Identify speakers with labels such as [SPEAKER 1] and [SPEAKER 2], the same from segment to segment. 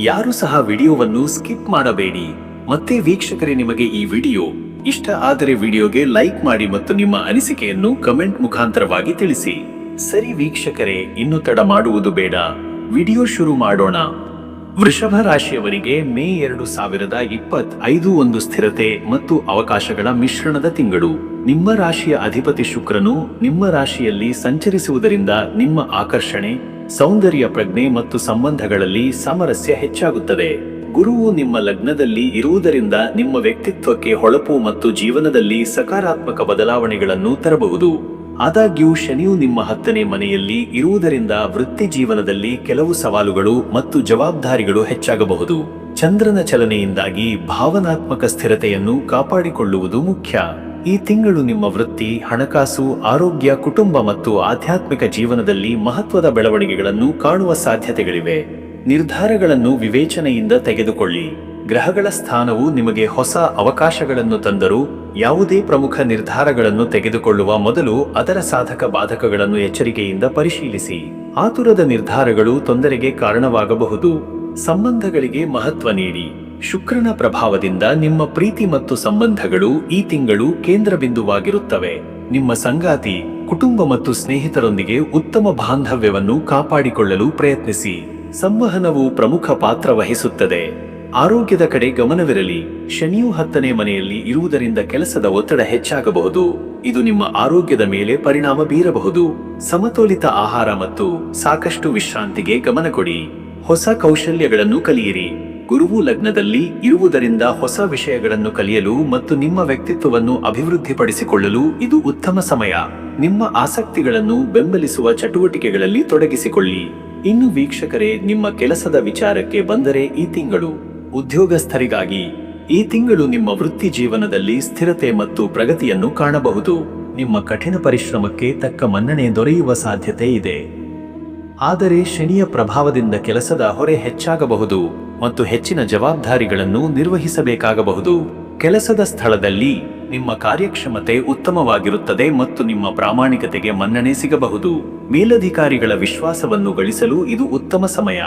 [SPEAKER 1] ಯಾರು ಸಹ ವಿಡಿಯೋವನ್ನು ಸ್ಕಿಪ್ ಮಾಡಬೇಡಿ. ಮತ್ತೆ ವೀಕ್ಷಕರೇ, ನಿಮಗೆ ಈ ವಿಡಿಯೋ ಇಷ್ಟ ಆದರೆ ವಿಡಿಯೋಗೆ ಲೈಕ್ ಮಾಡಿ ಮತ್ತು ನಿಮ್ಮ ಅನಿಸಿಕೆಯನ್ನು ಕಮೆಂಟ್ ಮುಖಾಂತರವಾಗಿ ತಿಳಿಸಿ. ಸರಿ ವೀಕ್ಷಕರೇ, ಇನ್ನು ತಡ ಮಾಡುವುದು ಬೇಡ. ವಿಡಿಯೋ ಶುರು ಮಾಡೋಣ. ವೃಷಭ ರಾಶಿಯವರಿಗೆ ಮೇ ಎರಡು ಸಾವಿರದ ಇಪ್ಪತ್ ಐದು ಒಂದು ಸ್ಥಿರತೆ ಮತ್ತು ಅವಕಾಶಗಳ ಮಿಶ್ರಣದ ತಿಂಗಳು. ನಿಮ್ಮ ರಾಶಿಯ ಅಧಿಪತಿ ಶುಕ್ರನು ನಿಮ್ಮ ರಾಶಿಯಲ್ಲಿ ಸಂಚರಿಸುವುದರಿಂದ ನಿಮ್ಮ ಆಕರ್ಷಣೆ ಸೌಂದರ್ಯ ಪ್ರಜ್ಞೆ ಮತ್ತು ಸಂಬಂಧಗಳಲ್ಲಿ ಸಾಮರಸ್ಯ ಹೆಚ್ಚಾಗುತ್ತದೆ. ಗುರುವು ನಿಮ್ಮ ಲಗ್ನದಲ್ಲಿ ಇರುವುದರಿಂದ ನಿಮ್ಮ ವ್ಯಕ್ತಿತ್ವಕ್ಕೆ ಹೊಳಪು ಮತ್ತು ಜೀವನದಲ್ಲಿ ಸಕಾರಾತ್ಮಕ ಬದಲಾವಣೆಗಳನ್ನು ತರಬಹುದು. ಆದಾಗ್ಯೂ ಶನಿಯು ನಿಮ್ಮ ಹತ್ತನೇ ಮನೆಯಲ್ಲಿ ಇರುವುದರಿಂದ ವೃತ್ತಿ ಜೀವನದಲ್ಲಿ ಕೆಲವು ಸವಾಲುಗಳು ಮತ್ತು ಜವಾಬ್ದಾರಿಗಳು ಹೆಚ್ಚಾಗಬಹುದು. ಚಂದ್ರನ ಚಲನೆಯಿಂದಾಗಿ ಭಾವನಾತ್ಮಕ ಸ್ಥಿರತೆಯನ್ನು ಕಾಪಾಡಿಕೊಳ್ಳುವುದು ಮುಖ್ಯ. ಈ ತಿಂಗಳು ನಿಮ್ಮ ವೃತ್ತಿ, ಹಣಕಾಸು, ಆರೋಗ್ಯ, ಕುಟುಂಬ ಮತ್ತು ಆಧ್ಯಾತ್ಮಿಕ ಜೀವನದಲ್ಲಿ ಮಹತ್ವದ ಬೆಳವಣಿಗೆಗಳನ್ನು ಕಾಣುವ ಸಾಧ್ಯತೆಗಳಿವೆ. ನಿರ್ಧಾರಗಳನ್ನು ವಿವೇಚನೆಯಿಂದ ತೆಗೆದುಕೊಳ್ಳಿ. ಗ್ರಹಗಳ ಸ್ಥಾನವು ನಿಮಗೆ ಹೊಸ ಅವಕಾಶಗಳನ್ನು ತಂದರೂ, ಯಾವುದೇ ಪ್ರಮುಖ ನಿರ್ಧಾರಗಳನ್ನು ತೆಗೆದುಕೊಳ್ಳುವ ಮೊದಲು ಅದರ ಸಾಧಕ ಬಾಧಕಗಳನ್ನು ಎಚ್ಚರಿಕೆಯಿಂದ ಪರಿಶೀಲಿಸಿ. ಆತುರದ ನಿರ್ಧಾರಗಳು ತೊಂದರೆಗೆ ಕಾರಣವಾಗಬಹುದು. ಸಂಬಂಧಗಳಿಗೆ ಮಹತ್ವ ನೀಡಿ. ಶುಕ್ರನ ಪ್ರಭಾವದಿಂದ ನಿಮ್ಮ ಪ್ರೀತಿ ಮತ್ತು ಸಂಬಂಧಗಳು ಈ ತಿಂಗಳು ಕೇಂದ್ರ ಬಿಂದುವಾಗಿರುತ್ತವೆ ನಿಮ್ಮ ಸಂಗಾತಿ, ಕುಟುಂಬ ಮತ್ತು ಸ್ನೇಹಿತರೊಂದಿಗೆ ಉತ್ತಮ ಬಾಂಧವ್ಯವನ್ನು ಕಾಪಾಡಿಕೊಳ್ಳಲು ಪ್ರಯತ್ನಿಸಿ. ಸಂವಹನವು ಪ್ರಮುಖ ಪಾತ್ರ ವಹಿಸುತ್ತದೆ. ಆರೋಗ್ಯದ ಕಡೆ ಗಮನವಿರಲಿ. ಶನಿಯು ಹತ್ತನೇ ಮನೆಯಲ್ಲಿ ಇರುವುದರಿಂದ ಕೆಲಸದ ಒತ್ತಡ ಹೆಚ್ಚಾಗಬಹುದು. ಇದು ನಿಮ್ಮ ಆರೋಗ್ಯದ ಮೇಲೆ ಪರಿಣಾಮ ಬೀರಬಹುದು. ಸಮತೋಲಿತ ಆಹಾರ ಮತ್ತು ಸಾಕಷ್ಟು ವಿಶ್ರಾಂತಿಗೆ ಗಮನ ಕೊಡಿ. ಹೊಸ ಕೌಶಲ್ಯಗಳನ್ನು ಕಲಿಯಿರಿ. ಗುರುವು ಲಗ್ನದಲ್ಲಿ ಇರುವುದರಿಂದ ಹೊಸ ವಿಷಯಗಳನ್ನು ಕಲಿಯಲು ಮತ್ತು ನಿಮ್ಮ ವ್ಯಕ್ತಿತ್ವವನ್ನು ಅಭಿವೃದ್ಧಿಪಡಿಸಿಕೊಳ್ಳಲು ಇದು ಉತ್ತಮ ಸಮಯ. ನಿಮ್ಮ ಆಸಕ್ತಿಗಳನ್ನು ಬೆಂಬಲಿಸುವ ಚಟುವಟಿಕೆಗಳಲ್ಲಿ ತೊಡಗಿಸಿಕೊಳ್ಳಿ. ಇನ್ನು ವೀಕ್ಷಕರೇ, ನಿಮ್ಮ ಕೆಲಸದ ವಿಚಾರಕ್ಕೆ ಬಂದರೆ ಈ ತಿಂಗಳು ಉದ್ಯೋಗಸ್ಥರಿಗಾಗಿ. ಈ ತಿಂಗಳು ನಿಮ್ಮ ವೃತ್ತಿ ಜೀವನದಲ್ಲಿ ಸ್ಥಿರತೆ ಮತ್ತು ಪ್ರಗತಿಯನ್ನು ಕಾಣಬಹುದು. ನಿಮ್ಮ ಕಠಿಣ ಪರಿಶ್ರಮಕ್ಕೆ ತಕ್ಕ ಮನ್ನಣೆ ದೊರೆಯುವ ಸಾಧ್ಯತೆ ಇದೆ. ಆದರೆ ಶನಿಯ ಪ್ರಭಾವದಿಂದ ಕೆಲಸದ ಹೊರೆ ಹೆಚ್ಚಾಗಬಹುದು. ಮತ್ತು ಹೆಚ್ಚಿನ ಜವಾಬ್ದಾರಿಗಳನ್ನು ನಿರ್ವಹಿಸಬೇಕಾಗಬಹುದು. ಕೆಲಸದ ಸ್ಥಳದಲ್ಲಿ ನಿಮ್ಮ ಕಾರ್ಯಕ್ಷಮತೆ ಉತ್ತಮವಾಗಿರುತ್ತದೆ ಮತ್ತು ನಿಮ್ಮ ಪ್ರಾಮಾಣಿಕತೆಗೆ ಮನ್ನಣೆ ಸಿಗಬಹುದು. ಮೇಲಧಿಕಾರಿಗಳ ವಿಶ್ವಾಸವನ್ನು ಗಳಿಸಲು ಇದು ಉತ್ತಮ ಸಮಯ.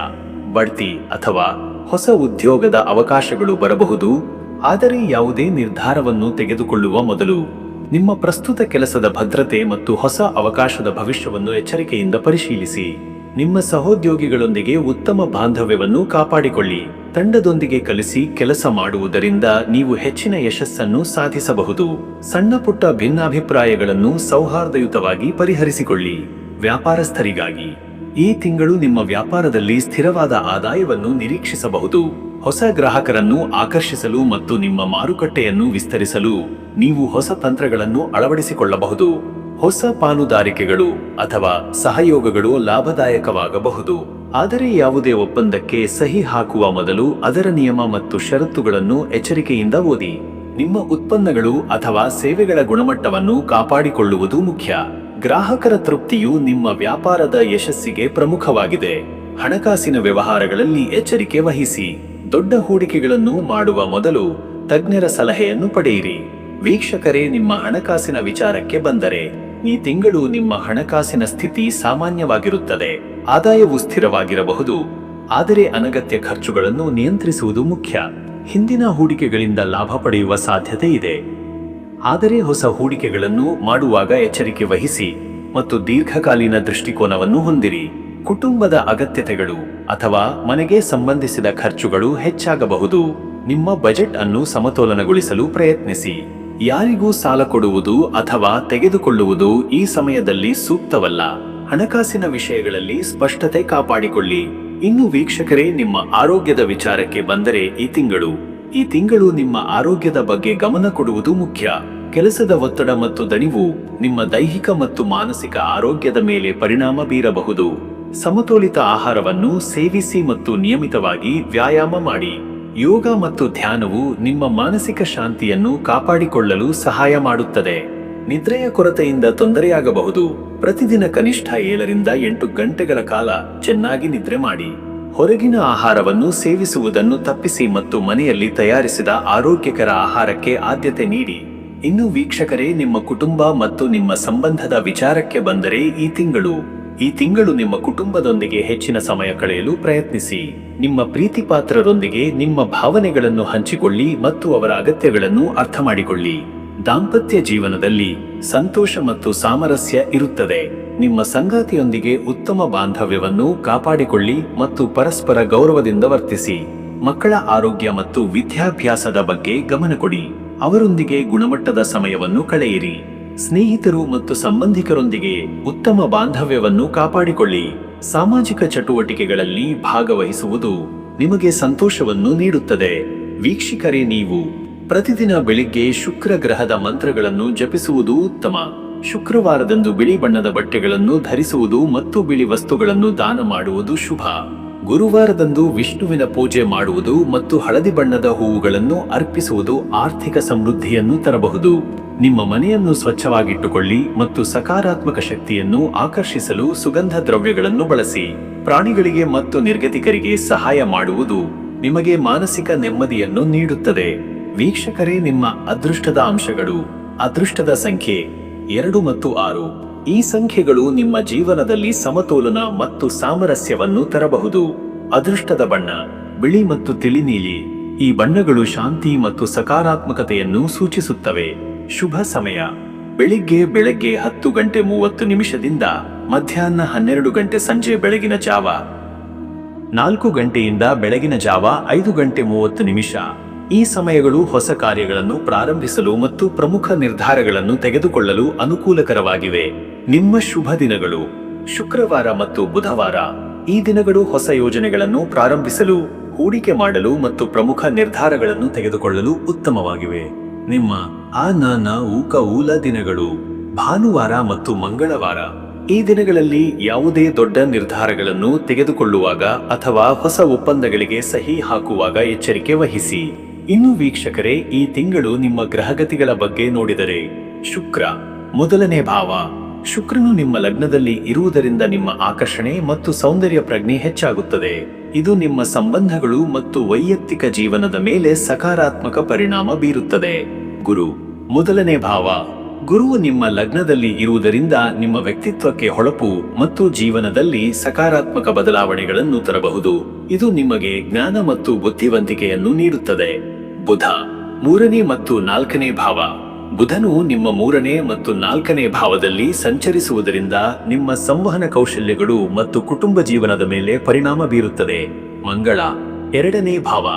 [SPEAKER 1] ಬಡ್ತಿ ಅಥವಾ ಹೊಸ ಉದ್ಯೋಗದ ಅವಕಾಶಗಳು ಬರಬಹುದು. ಆದರೆ ಯಾವುದೇ ನಿರ್ಧಾರವನ್ನು ತೆಗೆದುಕೊಳ್ಳುವ ಮೊದಲು ನಿಮ್ಮ ಪ್ರಸ್ತುತ ಕೆಲಸದ ಭದ್ರತೆ ಮತ್ತು ಹೊಸ ಅವಕಾಶದ ಭವಿಷ್ಯವನ್ನು ಎಚ್ಚರಿಕೆಯಿಂದ ಪರಿಶೀಲಿಸಿ. ನಿಮ್ಮ ಸಹೋದ್ಯೋಗಿಗಳೊಂದಿಗೆ ಉತ್ತಮ ಬಾಂಧವ್ಯವನ್ನು ಕಾಪಾಡಿಕೊಳ್ಳಿ. ತಂಡದೊಂದಿಗೆ ಕಲಿಸಿ ಕೆಲಸ ಮಾಡುವುದರಿಂದ ನೀವು ಹೆಚ್ಚಿನ ಯಶಸ್ಸನ್ನು ಸಾಧಿಸಬಹುದು. ಸಣ್ಣ ಪುಟ್ಟ ಭಿನ್ನಾಭಿಪ್ರಾಯಗಳನ್ನು ಸೌಹಾರ್ದಯುತವಾಗಿ ಪರಿಹರಿಸಿಕೊಳ್ಳಿ. ವ್ಯಾಪಾರಸ್ಥರಿಗಾಗಿ. ಈ ತಿಂಗಳು ನಿಮ್ಮ ವ್ಯಾಪಾರದಲ್ಲಿ ಸ್ಥಿರವಾದ ಆದಾಯವನ್ನು ನಿರೀಕ್ಷಿಸಬಹುದು. ಹೊಸ ಗ್ರಾಹಕರನ್ನು ಆಕರ್ಷಿಸಲು ಮತ್ತು ನಿಮ್ಮ ಮಾರುಕಟ್ಟೆಯನ್ನು ವಿಸ್ತರಿಸಲು ನೀವು ಹೊಸ ತಂತ್ರಗಳನ್ನು ಅಳವಡಿಸಿಕೊಳ್ಳಬಹುದು. ಹೊಸ ಪಾಲುದಾರಿಕೆಗಳು ಅಥವಾ ಸಹಯೋಗಗಳು ಲಾಭದಾಯಕವಾಗಬಹುದು. ಆದರೆ ಯಾವುದೇ ಒಪ್ಪಂದಕ್ಕೆ ಸಹಿ ಹಾಕುವ ಮೊದಲು ಅದರ ನಿಯಮ ಮತ್ತು ಷರತ್ತುಗಳನ್ನು ಎಚ್ಚರಿಕೆಯಿಂದ ಓದಿ. ನಿಮ್ಮ ಉತ್ಪನ್ನಗಳು ಅಥವಾ ಸೇವೆಗಳ ಗುಣಮಟ್ಟವನ್ನು ಕಾಪಾಡಿಕೊಳ್ಳುವುದು ಮುಖ್ಯ. ಗ್ರಾಹಕರ ತೃಪ್ತಿಯು ನಿಮ್ಮ ವ್ಯಾಪಾರದ ಯಶಸ್ಸಿಗೆ ಪ್ರಮುಖವಾಗಿದೆ. ಹಣಕಾಸಿನ ವ್ಯವಹಾರಗಳಲ್ಲಿ ಎಚ್ಚರಿಕೆ ವಹಿಸಿ. ದೊಡ್ಡ ಹೂಡಿಕೆಗಳನ್ನು ಮಾಡುವ ಮೊದಲು ತಜ್ಞರ ಸಲಹೆಯನ್ನು ಪಡೆಯಿರಿ. ವೀಕ್ಷಕರೇ, ನಿಮ್ಮ ಹಣಕಾಸಿನ ವಿಚಾರಕ್ಕೆ ಬಂದರೆ. ಈ ತಿಂಗಳು ನಿಮ್ಮ ಹಣಕಾಸಿನ ಸ್ಥಿತಿ ಸಾಮಾನ್ಯವಾಗಿರುತ್ತದೆ. ಆದಾಯವು ಸ್ಥಿರವಾಗಿರಬಹುದು. ಆದರೆ ಅನಗತ್ಯ ಖರ್ಚುಗಳನ್ನು ನಿಯಂತ್ರಿಸುವುದು ಮುಖ್ಯ. ಹಿಂದಿನ ಹೂಡಿಕೆಗಳಿಂದ ಲಾಭ ಪಡೆಯುವ ಸಾಧ್ಯತೆ ಇದೆ. ಆದರೆ ಹೊಸ ಹೂಡಿಕೆಗಳನ್ನು ಮಾಡುವಾಗ ಎಚ್ಚರಿಕೆ ವಹಿಸಿ ಮತ್ತು ದೀರ್ಘಕಾಲೀನ ದೃಷ್ಟಿಕೋನವನ್ನು ಹೊಂದಿರಿ. ಕುಟುಂಬದ ಅಗತ್ಯತೆಗಳು ಅಥವಾ ಮನೆಗೆ ಸಂಬಂಧಿಸಿದ ಖರ್ಚುಗಳು ಹೆಚ್ಚಾಗಬಹುದು. ನಿಮ್ಮ ಬಜೆಟ್ ಅನ್ನು ಸಮತೋಲನಗೊಳಿಸಲು ಪ್ರಯತ್ನಿಸಿ. ಯಾರಿಗೂ ಸಾಲ ಕೊಡುವುದು ಅಥವಾ ತೆಗೆದುಕೊಳ್ಳುವುದು ಈ ಸಮಯದಲ್ಲಿ ಸೂಕ್ತವಲ್ಲ. ಹಣಕಾಸಿನ ವಿಷಯಗಳಲ್ಲಿ ಸ್ಪಷ್ಟತೆ ಕಾಪಾಡಿಕೊಳ್ಳಿ. ಇನ್ನು ವೀಕ್ಷಕರೇ, ನಿಮ್ಮ ಆರೋಗ್ಯದ ವಿಚಾರಕ್ಕೆ ಬಂದರೆ ಈ ತಿಂಗಳು. ಈ ತಿಂಗಳು ನಿಮ್ಮ ಆರೋಗ್ಯದ ಬಗ್ಗೆ ಗಮನ ಕೊಡುವುದು ಮುಖ್ಯ. ಕೆಲಸದ ಒತ್ತಡ ಮತ್ತು ದಣಿವು ನಿಮ್ಮ ದೈಹಿಕ ಮತ್ತು ಮಾನಸಿಕ ಆರೋಗ್ಯದ ಮೇಲೆ ಪರಿಣಾಮ ಬೀರಬಹುದು. ಸಮತೋಲಿತ ಆಹಾರವನ್ನು ಸೇವಿಸಿ ಮತ್ತು ನಿಯಮಿತವಾಗಿ ವ್ಯಾಯಾಮ ಮಾಡಿ. ಯೋಗ ಮತ್ತು ಧ್ಯಾನವು ನಿಮ್ಮ ಮಾನಸಿಕ ಶಾಂತಿಯನ್ನು ಕಾಪಾಡಿಕೊಳ್ಳಲು ಸಹಾಯ ಮಾಡುತ್ತದೆ. ನಿದ್ರೆಯ ಕೊರತೆಯಿಂದ ತೊಂದರೆಯಾಗಬಹುದು. ಪ್ರತಿದಿನ ಕನಿಷ್ಠ ಏಳರಿಂದ ಎಂಟು ಗಂಟೆಗಳ ಕಾಲ ಚೆನ್ನಾಗಿ ನಿದ್ರೆ ಮಾಡಿ. ಹೊರಗಿನ ಆಹಾರವನ್ನು ಸೇವಿಸುವುದನ್ನು ತಪ್ಪಿಸಿ ಮತ್ತು ಮನೆಯಲ್ಲಿ ತಯಾರಿಸಿದ ಆರೋಗ್ಯಕರ ಆಹಾರಕ್ಕೆ ಆದ್ಯತೆ ನೀಡಿ. ಇನ್ನು ವೀಕ್ಷಕರೇ, ನಿಮ್ಮ ಕುಟುಂಬ ಮತ್ತು ನಿಮ್ಮ ಸಂಬಂಧದ ವಿಚಾರಕ್ಕೆ ಬಂದರೆ ಈ ತಿಂಗಳು ಈ ತಿಂಗಳು ನಿಮ್ಮ ಕುಟುಂಬದೊಂದಿಗೆ ಹೆಚ್ಚಿನ ಸಮಯ ಕಳೆಯಲು ಪ್ರಯತ್ನಿಸಿ. ನಿಮ್ಮ ಪ್ರೀತಿಪಾತ್ರರೊಂದಿಗೆ ನಿಮ್ಮ ಭಾವನೆಗಳನ್ನು ಹಂಚಿಕೊಳ್ಳಿ ಮತ್ತು ಅವರ ಅಗತ್ಯಗಳನ್ನು ಅರ್ಥ ಮಾಡಿಕೊಳ್ಳಿ. ದಾಂಪತ್ಯ ಜೀವನದಲ್ಲಿ ಸಂತೋಷ ಮತ್ತು ಸಾಮರಸ್ಯ ಇರುತ್ತದೆ. ನಿಮ್ಮ ಸಂಗಾತಿಯೊಂದಿಗೆ ಉತ್ತಮ ಬಾಂಧವ್ಯವನ್ನು ಕಾಪಾಡಿಕೊಳ್ಳಿ ಮತ್ತು ಪರಸ್ಪರ ಗೌರವದಿಂದ ವರ್ತಿಸಿ. ಮಕ್ಕಳ ಆರೋಗ್ಯ ಮತ್ತು ವಿದ್ಯಾಭ್ಯಾಸದ ಬಗ್ಗೆ ಗಮನ ಕೊಡಿ. ಅವರೊಂದಿಗೆ ಗುಣಮಟ್ಟದ ಸಮಯವನ್ನು ಕಳೆಯಿರಿ. ಸ್ನೇಹಿತರು ಮತ್ತು ಸಂಬಂಧಿಕರೊಂದಿಗೆ ಉತ್ತಮ ಬಾಂಧವ್ಯವನ್ನು ಕಾಪಾಡಿಕೊಳ್ಳಿ. ಸಾಮಾಜಿಕ ಚಟುವಟಿಕೆಗಳಲ್ಲಿ ಭಾಗವಹಿಸುವುದು ನಿಮಗೆ ಸಂತೋಷವನ್ನು ನೀಡುತ್ತದೆ. ವೀಕ್ಷಕರೇ, ನೀವು ಪ್ರತಿದಿನ ಬೆಳಿಗ್ಗೆ ಶುಕ್ರ ಗ್ರಹದ ಮಂತ್ರಗಳನ್ನು ಜಪಿಸುವುದು ಉತ್ತಮ. ಶುಕ್ರವಾರದಂದು ಬಿಳಿ ಬಣ್ಣದ ಬಟ್ಟೆಗಳನ್ನು ಧರಿಸುವುದು ಮತ್ತು ಬಿಳಿ ವಸ್ತುಗಳನ್ನು ದಾನ ಮಾಡುವುದು ಶುಭ. ಗುರುವಾರದಂದು ವಿಷ್ಣುವಿನ ಪೂಜೆ ಮಾಡುವುದು ಮತ್ತು ಹಳದಿ ಬಣ್ಣದ ಹೂವುಗಳನ್ನು ಅರ್ಪಿಸುವುದು ಆರ್ಥಿಕ ಸಮೃದ್ಧಿಯನ್ನು ತರಬಹುದು. ನಿಮ್ಮ ಮನೆಯನ್ನು ಸ್ವಚ್ಛವಾಗಿಟ್ಟುಕೊಳ್ಳಿ ಮತ್ತು ಸಕಾರಾತ್ಮಕ ಶಕ್ತಿಯನ್ನು ಆಕರ್ಷಿಸಲು ಸುಗಂಧ ದ್ರವ್ಯಗಳನ್ನು ಬಳಸಿ. ಪ್ರಾಣಿಗಳಿಗೆ ಮತ್ತು ನಿರ್ಗತಿಕರಿಗೆ ಸಹಾಯ ಮಾಡುವುದು ನಿಮಗೆ ಮಾನಸಿಕ ನೆಮ್ಮದಿಯನ್ನು ನೀಡುತ್ತದೆ. ವೀಕ್ಷಕರೇ, ನಿಮ್ಮ ಅದೃಷ್ಟದ ಅಂಶಗಳು. ಅದೃಷ್ಟದ ಸಂಖ್ಯೆ ಎರಡು ಮತ್ತು ಆರು. ಈ ಸಂಖ್ಯೆಗಳು ನಿಮ್ಮ ಜೀವನದಲ್ಲಿ ಸಮತೋಲನ ಮತ್ತು ಸಾಮರಸ್ಯವನ್ನು ತರಬಹುದು. ಅದೃಷ್ಟದ ಬಣ್ಣ, ಬಿಳಿ ಮತ್ತು ತಿಳಿನೀಲಿ, ಈ ಬಣ್ಣಗಳು ಶಾಂತಿ ಮತ್ತು ಸಕಾರಾತ್ಮಕತೆಯನ್ನು ಸೂಚಿಸುತ್ತವೆ. ಶುಭ ಸಮಯ. ಬೆಳಿಗ್ಗೆ ಬೆಳಗ್ಗೆ ಹತ್ತು ಗಂಟೆ ಮೂವತ್ತು ನಿಮಿಷದಿಂದ ಮಧ್ಯಾಹ್ನ ಹನ್ನೆರಡು ಗಂಟೆ ಸಂಜೆ ಬೆಳಗಿನ ಜಾವ. ನಾಲ್ಕು ಗಂಟೆಯಿಂದ ಬೆಳಗಿನ ಜಾವ ಐದು ಗಂಟೆ ಮೂವತ್ತು ನಿಮಿಷ. ಈ ಸಮಯಗಳು ಹೊಸ ಕಾರ್ಯಗಳನ್ನು ಪ್ರಾರಂಭಿಸಲು ಮತ್ತು ಪ್ರಮುಖ ನಿರ್ಧಾರಗಳನ್ನು ತೆಗೆದುಕೊಳ್ಳಲು ಅನುಕೂಲಕರವಾಗಿವೆ. ನಿಮ್ಮ ಶುಭ ದಿನಗಳು. ಶುಕ್ರವಾರ ಮತ್ತು ಬುಧವಾರ ಈ ದಿನಗಳು ಹೊಸ ಯೋಜನೆಗಳನ್ನು ಪ್ರಾರಂಭಿಸಲು, ಹೂಡಿಕೆ ಮಾಡಲು ಮತ್ತು ಪ್ರಮುಖ ನಿರ್ಧಾರಗಳನ್ನು ತೆಗೆದುಕೊಳ್ಳಲು ಉತ್ತಮವಾಗಿವೆ. ನಿಮ್ಮ ಆ ನಾನ ಊಕ ಊಲ ದಿನಗಳು ಭಾನುವಾರ ಮತ್ತು ಮಂಗಳವಾರ. ಈ ದಿನಗಳಲ್ಲಿ ಯಾವುದೇ ದೊಡ್ಡ ನಿರ್ಧಾರಗಳನ್ನು ತೆಗೆದುಕೊಳ್ಳುವಾಗ ಅಥವಾ ಹೊಸ ಒಪ್ಪಂದಗಳಿಗೆ ಸಹಿ ಹಾಕುವಾಗ ಎಚ್ಚರಿಕೆ ವಹಿಸಿ. ಇನ್ನು ವೀಕ್ಷಕರೇ, ಈ ತಿಂಗಳು ನಿಮ್ಮ ಗ್ರಹಗತಿಗಳ ಬಗ್ಗೆ ನೋಡಿದರೆ ಶುಕ್ರ, ಮೊದಲನೇ ಭಾವ. ಶುಕ್ರನು ನಿಮ್ಮ ಲಗ್ನದಲ್ಲಿ ಇರುವುದರಿಂದ ನಿಮ್ಮ ಆಕರ್ಷಣೆ ಮತ್ತು ಸೌಂದರ್ಯ ಪ್ರಜ್ಞೆ ಹೆಚ್ಚಾಗುತ್ತದೆ. ಇದು ನಿಮ್ಮ ಸಂಬಂಧಗಳು ಮತ್ತು ವೈಯಕ್ತಿಕ ಜೀವನದ ಮೇಲೆ ಸಕಾರಾತ್ಮಕ ಪರಿಣಾಮ ಬೀರುತ್ತದೆ. ಗುರು, ಮೊದಲನೇ ಭಾವ. ಗುರುವು ನಿಮ್ಮ ಲಗ್ನದಲ್ಲಿ ಇರುವುದರಿಂದ ನಿಮ್ಮ ವ್ಯಕ್ತಿತ್ವಕ್ಕೆ ಹೊಳಪು ಮತ್ತು ಜೀವನದಲ್ಲಿ ಸಕಾರಾತ್ಮಕ ಬದಲಾವಣೆಗಳನ್ನು ತರಬಹುದು. ಇದು ನಿಮಗೆ ಜ್ಞಾನ ಮತ್ತು ಬುದ್ಧಿವಂತಿಕೆಯನ್ನು ನೀಡುತ್ತದೆ. ಬುಧ, ಮೂರನೇ ಮತ್ತು ನಾಲ್ಕನೇ ಭಾವ. ಬುಧನು ನಿಮ್ಮ ಮೂರನೇ ಮತ್ತು ನಾಲ್ಕನೇ ಭಾವದಲ್ಲಿ ಸಂಚರಿಸುವುದರಿಂದ ನಿಮ್ಮ ಸಂವಹನ ಕೌಶಲ್ಯಗಳು ಮತ್ತು ಕುಟುಂಬ ಜೀವನದ ಮೇಲೆ ಪರಿಣಾಮ ಬೀರುತ್ತದೆ. ಮಂಗಳ, ಎರಡನೇ ಭಾವ.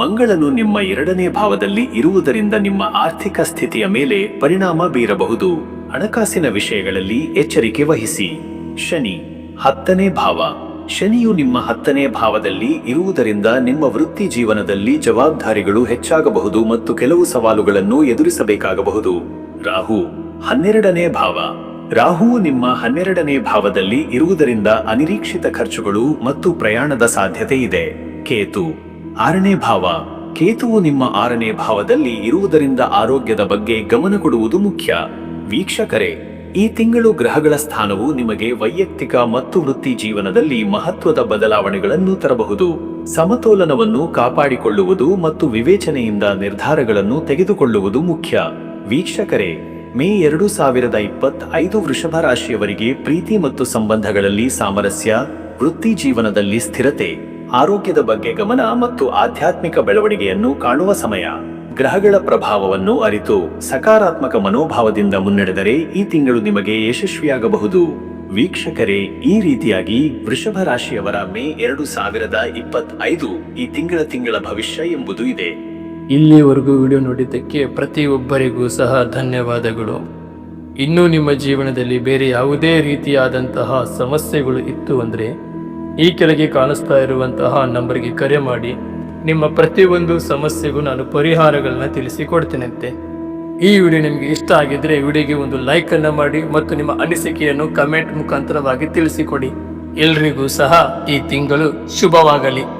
[SPEAKER 1] ಮಂಗಳನು ನಿಮ್ಮ ಎರಡನೇ ಭಾವದಲ್ಲಿ ಇರುವುದರಿಂದ ನಿಮ್ಮ ಆರ್ಥಿಕ ಸ್ಥಿತಿಯ ಮೇಲೆ ಪರಿಣಾಮ ಬೀರಬಹುದು. ಹಣಕಾಸಿನ ವಿಷಯಗಳಲ್ಲಿ ಎಚ್ಚರಿಕೆ ವಹಿಸಿ. ಶನಿ, ಹತ್ತನೇ ಭಾವ. ಶನಿಯು ನಿಮ್ಮ ಹತ್ತನೇ ಭಾವದಲ್ಲಿ ಇರುವುದರಿಂದ ನಿಮ್ಮ ವೃತ್ತಿ ಜೀವನದಲ್ಲಿ ಜವಾಬ್ದಾರಿಗಳು ಹೆಚ್ಚಾಗಬಹುದು ಮತ್ತು ಕೆಲವು ಸವಾಲುಗಳನ್ನು ಎದುರಿಸಬೇಕಾಗಬಹುದು. ರಾಹು, ಹನ್ನೆರಡನೇ ಭಾವ. ರಾಹುವು ನಿಮ್ಮ ಹನ್ನೆರಡನೇ ಭಾವದಲ್ಲಿ ಇರುವುದರಿಂದ ಅನಿರೀಕ್ಷಿತ ಖರ್ಚುಗಳು ಮತ್ತು ಪ್ರಯಾಣದ ಸಾಧ್ಯತೆ ಇದೆ. ಕೇತು, ಆರನೇ ಭಾವ. ಕೇತುವು ನಿಮ್ಮ ಆರನೇ ಭಾವದಲ್ಲಿ ಇರುವುದರಿಂದ ಆರೋಗ್ಯದ ಬಗ್ಗೆ ಗಮನ ಕೊಡುವುದು ಮುಖ್ಯ. ವೀಕ್ಷಕರೇ ಈ ತಿಂಗಳು ಗ್ರಹಗಳ ಸ್ಥಾನವು ನಿಮಗೆ ವೈಯಕ್ತಿಕ ಮತ್ತು ವೃತ್ತಿ ಜೀವನದಲ್ಲಿ ಮಹತ್ವದ ಬದಲಾವಣೆಗಳನ್ನು ತರಬಹುದು. ಸಮತೋಲನವನ್ನು ಕಾಪಾಡಿಕೊಳ್ಳುವುದು ಮತ್ತು ವಿವೇಚನೆಯಿಂದ ನಿರ್ಧಾರಗಳನ್ನು ತೆಗೆದುಕೊಳ್ಳುವುದು ಮುಖ್ಯ. ವೀಕ್ಷಕರೇ, ಮೇ ಎರಡು ಸಾವಿರದ ಇಪ್ಪತ್ತೈದು ವೃಷಭ ರಾಶಿಯವರಿಗೆ ಪ್ರೀತಿ ಮತ್ತು ಸಂಬಂಧಗಳಲ್ಲಿ ಸಾಮರಸ್ಯ, ವೃತ್ತಿ ಜೀವನದಲ್ಲಿ ಸ್ಥಿರತೆ, ಆರೋಗ್ಯದ ಬಗ್ಗೆ ಗಮನ ಮತ್ತು ಆಧ್ಯಾತ್ಮಿಕ ಬೆಳವಣಿಗೆಯನ್ನು ಕಾಣುವ ಸಮಯ. ಗ್ರಹಗಳ ಪ್ರಭಾವವನ್ನು ಅರಿತು ಸಕಾರಾತ್ಮಕ ಮನೋಭಾವದಿಂದ ಮುನ್ನಡೆದರೆ ಈ ತಿಂಗಳು ನಿಮಗೆ ಯಶಸ್ವಿಯಾಗಬಹುದು. ವೀಕ್ಷಕರೇ, ಈ ರೀತಿಯಾಗಿ ವೃಷಭ ರಾಶಿಯವರ ಮೇ ಎರಡು ಸಾವಿರದ ಇಪ್ಪತ್ತೈದು ಈ ತಿಂಗಳ ತಿಂಗಳ ಭವಿಷ್ಯ ಎಂಬುದು ಇದೆ.
[SPEAKER 2] ಇಲ್ಲಿವರೆಗೂ ವಿಡಿಯೋ ನೋಡಿದ್ದಕ್ಕೆ ಪ್ರತಿಯೊಬ್ಬರಿಗೂ ಸಹ ಧನ್ಯವಾದಗಳು. ಇನ್ನೂ ನಿಮ್ಮ ಜೀವನದಲ್ಲಿ ಬೇರೆ ಯಾವುದೇ ರೀತಿಯಾದಂತಹ ಸಮಸ್ಯೆಗಳು ಇತ್ತು ಅಂದರೆ ಈ ಕೆಳಗೆ ಕಾಣಿಸ್ತಾ ಇರುವಂತಹ ನಂಬರ್ಗೆ ಕರೆ ಮಾಡಿ. ನಿಮ್ಮ ಪ್ರತಿಯೊಂದು ಸಮಸ್ಯೆಗೂ ನಾನು ಪರಿಹಾರಗಳನ್ನ ತಿಳಿಸಿಕೊಡ್ತೇನಂತೆ. ಈ ವಿಡಿಯೋ ನಿಮಗೆ ಇಷ್ಟ ಆಗಿದ್ರೆ ವಿಡಿಯೋಗೆ ಒಂದು ಲೈಕ್ ಅನ್ನ ಮಾಡಿ ಮತ್ತು ನಿಮ್ಮ ಅನಿಸಿಕೆಯನ್ನು ಕಮೆಂಟ್ ಮುಖಾಂತರವಾಗಿ ತಿಳಿಸಿಕೊಡಿ. ಎಲ್ರಿಗೂ ಸಹ ಈ ತಿಂಗಳು ಶುಭವಾಗಲಿ.